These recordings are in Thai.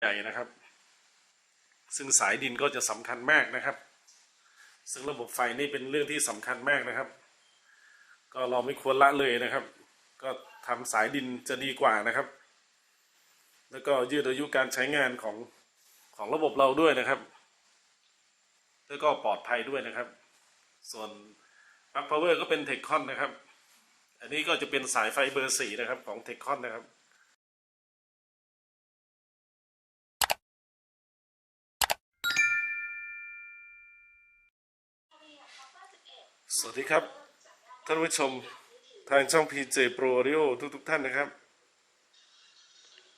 ใหญ่นะครับ ซึ่งสายดินก็จะสำคัญมากนะครับ ซึ่งระบบไฟนี่เป็นเรื่องที่สำคัญมากนะครับ ก็เราไม่ควรละเลยนะครับ ก็ทำสายดินจะดีกว่านะครับ แล้วก็ยืดอายุการใช้งานของของระบบเราด้วยนะครับ แล้วก็ปลอดภัยด้วยนะครับ ส่วนปลั๊กพาวเวอร์ก็เป็นเทคคอนนะครับ อันนี้ก็จะเป็นสายไฟเบอร์สี่นะครับของเทคคอนนะครับ สวัสดีครับ ท่านผู้ชมทางช่อง PJ Pro Audio ทุกๆท่านนะครับ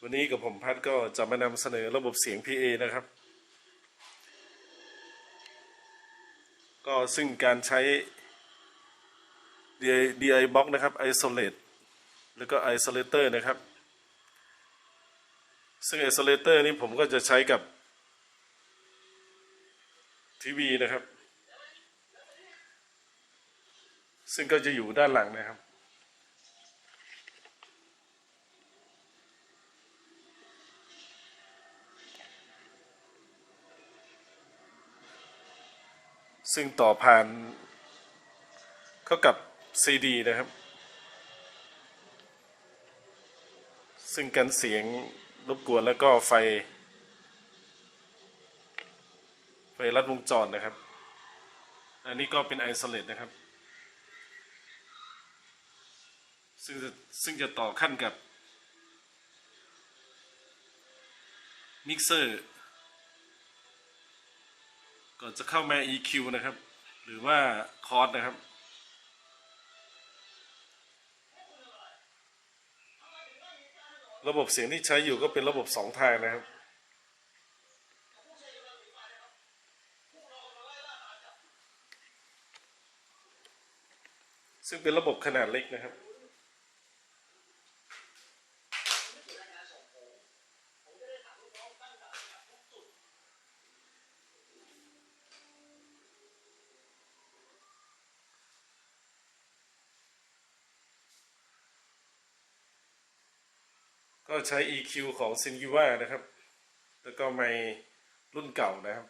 วันนี้กับผมพัดก็จะมานำเสนอระบบเสียง PA นะครับ ก็ซึ่งการใช้ DI DI box นะครับ isolate แล้วก็ isolator นะครับ ซึ่ง isolator นี่ผมก็จะใช้กับทีวีนะครับ ซึ่งก็จะอยู่ด้านหลังนะครับ ซึ่งต่อผ่านเข้ากับ CD นะครับ ซึ่งกันเสียงรบกวนแล้วก็ไฟ ไฟลัดวงจรนะครับ อันนี้ก็เป็นไอโซเลตนะครับ ซึ่งจะซึ่งจะต่อขั้นกับมิกเซอร์ก่อนจะเข้ามา EQ นะครับ หรือว่าคอร์ดนะครับ ระบบเสียงที่ใช้อยู่ก็เป็นระบบสองทางนะครับซึ่งเป็นระบบขนาดเล็กนะครับ ก็ใช้ EQ ของ s i n g u a นะครับ แล้วก็ไมค์รุ่นเก่านะครับ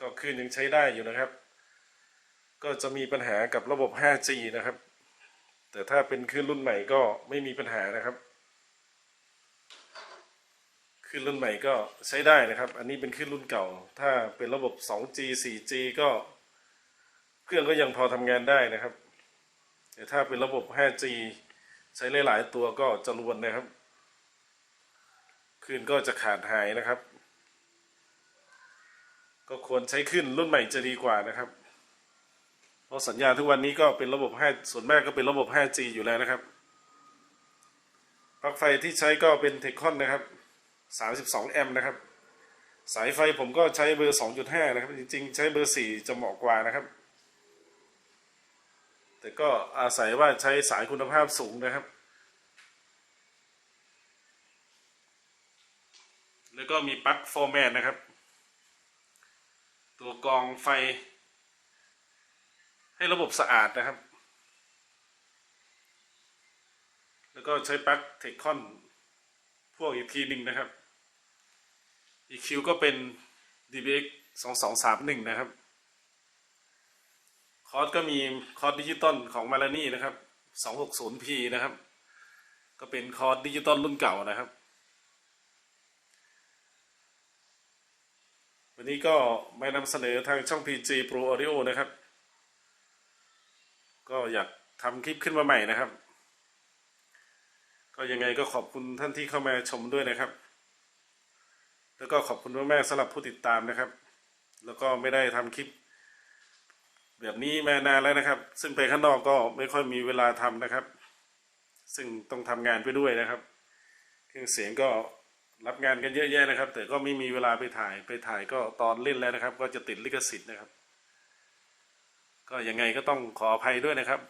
ก็คลื่นยังใช้ได้อยู่นะครับ ก็จะมีปัญหากับระบบ 5G นะครับ แต่ถ้าเป็นคลื่นรุ่นใหม่ก็ไม่มีปัญหานะครับคลื่นรุ่นใหม่ก็ใช้ได้นะครับ อันนี้เป็นคลื่นรุ่นเก่า ถ้าเป็นระบบ 2G 4G ก็เครื่องก็ยังพอทำงานได้นะครับ แต่ถ้าเป็นระบบ 5G ใช้หลาย ๆ ตัวก็จะรวนนะครับ คลื่นก็จะขาดหายนะครับ ก็ควรใช้ขึ้นรุ่นใหม่จะดีกว่านะครับ เพราะสัญญาณทุกวันนี้ก็เป็นระบบ 5 ส่วนมากก็เป็นระบบ 5G อยู่แล้วนะครับปลั๊กไฟที่ใช้ก็เป็นเทคคอนนะครับ 32 แอมป์นะครับ สายไฟผมก็ใช้เบอร์ 2.5 นะครับ จริงๆ ใช้เบอร์ 4 จะเหมาะกว่านะครับ แต่ก็อาศัยว่าใช้สายคุณภาพสูงนะครับ แล้วก็มีปลั๊กโฟร์แมนนะครับ ตัวกรองไฟ ให้ระบบสะอาดนะครับ แล้วก็ใช้ปลั๊กเทคคอนพวกอีกทีหนึ่งนะครับ EQ ก็เป็น DBX 2231 นะครับ คอร์สก็มีคอร์สดิจิตอลของมา l านี่นะครับ 260p นะครับ ก็เป็นคอร์สดิจิตอลรุ่นเก่านะครับ นี้ก็มานำเสนอทางช่อง PG Pro Audio นะครับ ก็อยากทำคลิปขึ้นมาใหม่นะครับ ก็ยังไงก็ขอบคุณท่านที่เข้ามาชมด้วยนะครับ แล้วก็ขอบคุณมากๆสำหรับผู้ติดตามนะครับ แล้วก็ไม่ได้ทำคลิป แบบนี้มานานแล้วนะครับ ซึ่งไปข้างนอกก็ไม่ค่อยมีเวลาทำนะครับ ซึ่งต้องทำงานไปด้วยนะครับ เครื่องเสียงก็ รับงานกันเยอะแยะนะครับ แต่ก็ไม่มีเวลาไปถ่ายไปถ่ายก็ตอนเล่นแล้วนะครับ ก็จะติดลิขสิทธิ์นะครับ ก็ยังไงก็ต้องขออภัยด้วยนะครับ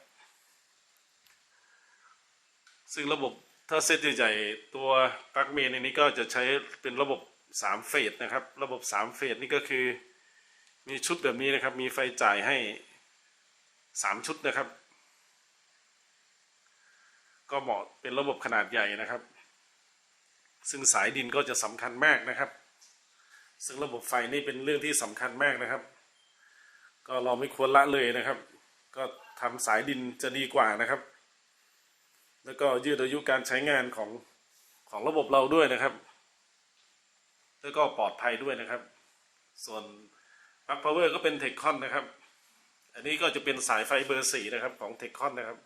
ซึ่งระบบถ้าเซตใหญ่ๆตัวปลั๊กเมนในนี้ก็จะใช้เป็นระบบสามเฟสนะครับ ระบบสามเฟสนี่ก็คือ มีชุดแบบนี้นะครับ มีไฟจ่ายให้สามชุดนะครับ ก็เหมาะเป็นระบบขนาดใหญ่นะครับ ซึ่งสายดินก็จะสำคัญมากนะครับ ซึ่งระบบไฟนี่เป็นเรื่องที่สำคัญมากนะครับ ก็เราไม่ควรละเลยนะครับ ก็ทำสายดินจะดีกว่านะครับ แล้วก็ยืดอายุการใช้งานของของระบบเราด้วยนะครับ แล้วก็ปลอดภัยด้วยนะครับ ส่วนปลั๊กพาวเวอร์ก็เป็นเทคคอนนะครับ อันนี้ก็จะเป็นสายไฟเบอร์สีนะครับของเทคคอนนะครับ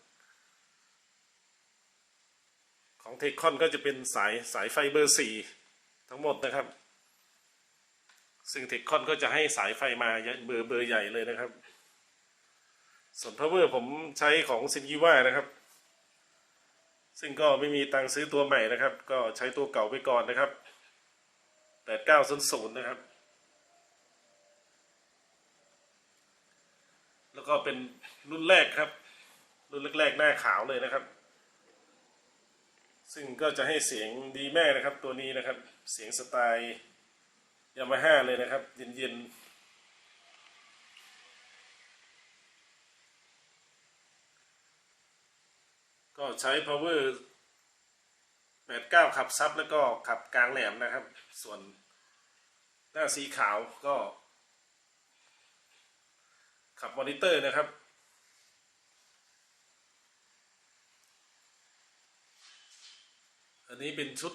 ของเทคคอนก็จะเป็นสายสายไฟเบอร์สี่ทั้งหมดนะครับ ซึ่งเทคคอนก็จะให้สายไฟมาเบอร์เบอร์ใหญ่เลยนะครับ ส่วนพาวเวอร์ผมใช้ของซินยิว่านะครับ ซึ่งก็ไม่มีตังค์ซื้อตัวใหม่นะครับ ก็ใช้ตัวเก่าไปก่อนนะครับ8900นะครับ แล้วก็เป็นรุ่นแรกครับ รุ่นแรกๆหน้าขาวเลยนะครับ ซึ่งก็จะให้เสียงดีแม่นะครับตัวนี้นะครับ เสียงสไตล์ยามาฮ่าเลยนะครับ เย็นๆ ก็ใช้ power 89 ขับซับแล้วก็ขับกลางแหลมนะครับ ส่วนหน้าสีขาวก็ขับมอนิเตอร์นะครับ อันนี้เป็นชุด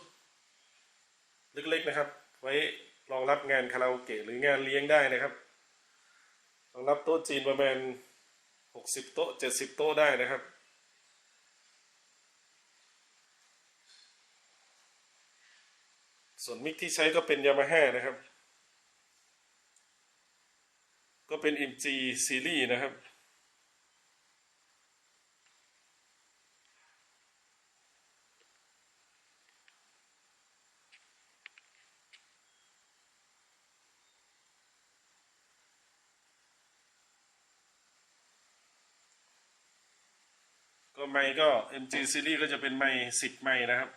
เล็กๆนะครับ ไว้รองรับงานคาราโอเกะหรืองานเลี้ยงได้นะครับรองรับโต๊ะจีนประมาณ 60 โต๊ะ 70 โต๊ะได้นะครับ ส่วนมิกที่ใช้ก็เป็นยามาฮ่านะครับ ก็เป็น MG ซีรีส์นะครับ ไมค์ก็ MG ซีรีส์ก็จะเป็นไมค์10ไมค์นะครับ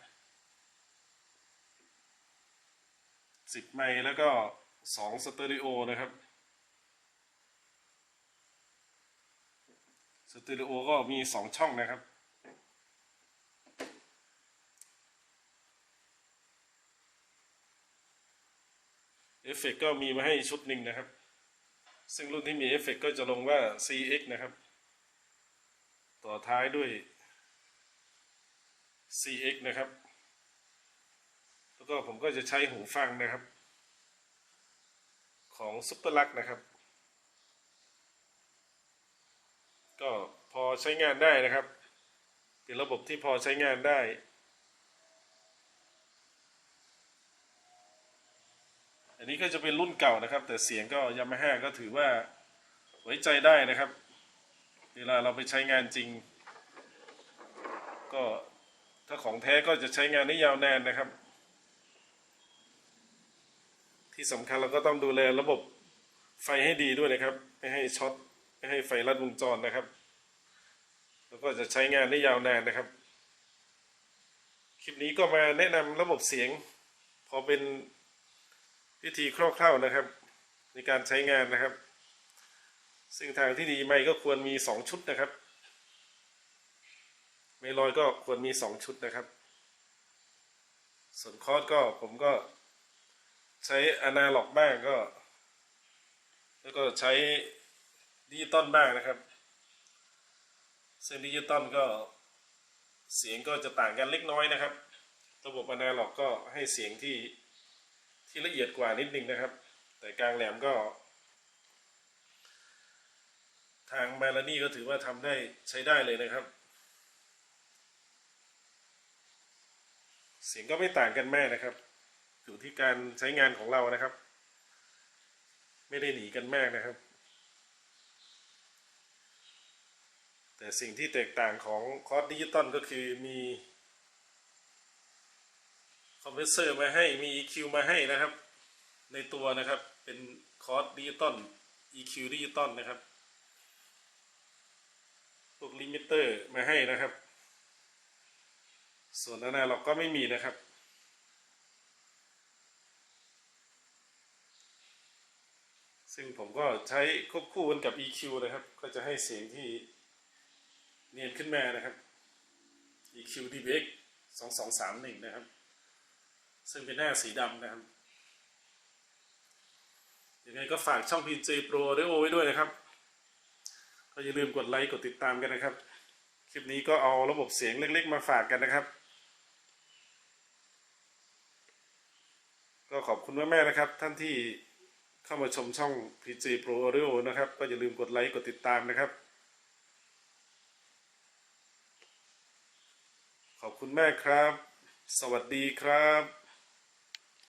สิบไมค์แล้วก็สองสเตอริโอนะครับสเตอริโอก็มีสองช่องนะครับเอฟเฟกต์ก็มีมาให้ชุดหนึ่งนะครับ ซึ่งรุ่นที่มีเอฟเฟกต์ก็จะลงว่า CX นะครับ ต่อท้ายด้วย CX นะครับ แล้วก็ผมก็จะใช้หูฟังนะครับ ของซุปเปอร์ลักนะครับ ก็พอใช้งานได้นะครับ เป็นระบบที่พอใช้งานได้อันนี้ก็จะเป็นรุ่นเก่านะครับ แต่เสียงก็ยามาฮ่าก็ถือว่าไว้ใจได้นะครับ เวลาเราไปใช้งานจริง ก็ถ้าของแท้ก็จะใช้งานได้ยาวนานนะครับ ที่สำคัญเราก็ต้องดูแลระบบไฟให้ดีด้วยนะครับ ไม่ให้ช็อตไม่ให้ไฟลัดวงจรนะครับ แล้วก็จะใช้งานได้ยาวนานนะครับ คลิปนี้ก็มาแนะนำระบบเสียง พอเป็นวิธีคร่าวๆนะครับ ในการใช้งานนะครับ ซึ่งทางที่ดีไม่ก็ควรมีสองชุดนะครับไม่ลอยก็ควรมีสองชุดนะครับ ส่วนคอร์สก็ผมก็ใช้อนาล็อกบ้างก็ แล้วก็ใช้ดิจิตอลบ้างนะครับ ซึ่งดิจิตอลก็เสียงก็จะต่างกันเล็กน้อยนะครับ ระบบอนาล็อกก็ให้เสียงที่ที่ละเอียดกว่านิดนึงนะครับ แต่กลางแหลมก็ ทางมาลานี่ก็ถือว่าทำได้ใช้ได้เลยนะครับ เสียงก็ไม่ต่างกันแม่นะครับ อยู่ที่การใช้งานของเรานะครับ ไม่ได้หนีกันมากนะครับ แต่สิ่งที่แตกต่างของคอร์สดิจิตอลก็คือมีคอมเพรสเซอร์มาให้มี EQ มาให้นะครับ ในตัวนะครับเป็นคอร์สดิจิตอล EQ ดิจิตอลนะครับ พวกลิมิเตอร์มาให้นะครับ ส่วนอนนาล็อกก็ไม่มีนะครับ ซึ่งผมก็ใช้ควบคู่กันกับ EQ นะครับ ก็จะให้เสียงที่เนียนขึ้นมานะครับ EQ DBX 2231 นะครับ ซึ่งเป็นหน้าสีดำนะครับยังไงก็ฝากช่อง PJ Pro Audio ไว้ด้วยนะครับ ก็อย่าลืมกดไลค์กดติดตามกันนะครับ คลิปนี้ก็เอาระบบเสียงเล็ก ๆ มาฝากกันนะครับ ก็ขอบคุณแม่ๆนะครับ ท่านที่เข้ามาชมช่อง PJ Pro Audio นะครับ ก็อย่าลืมกดไลค์กดติดตามนะครับ ขอบคุณแม่ครับ สวัสดีครับ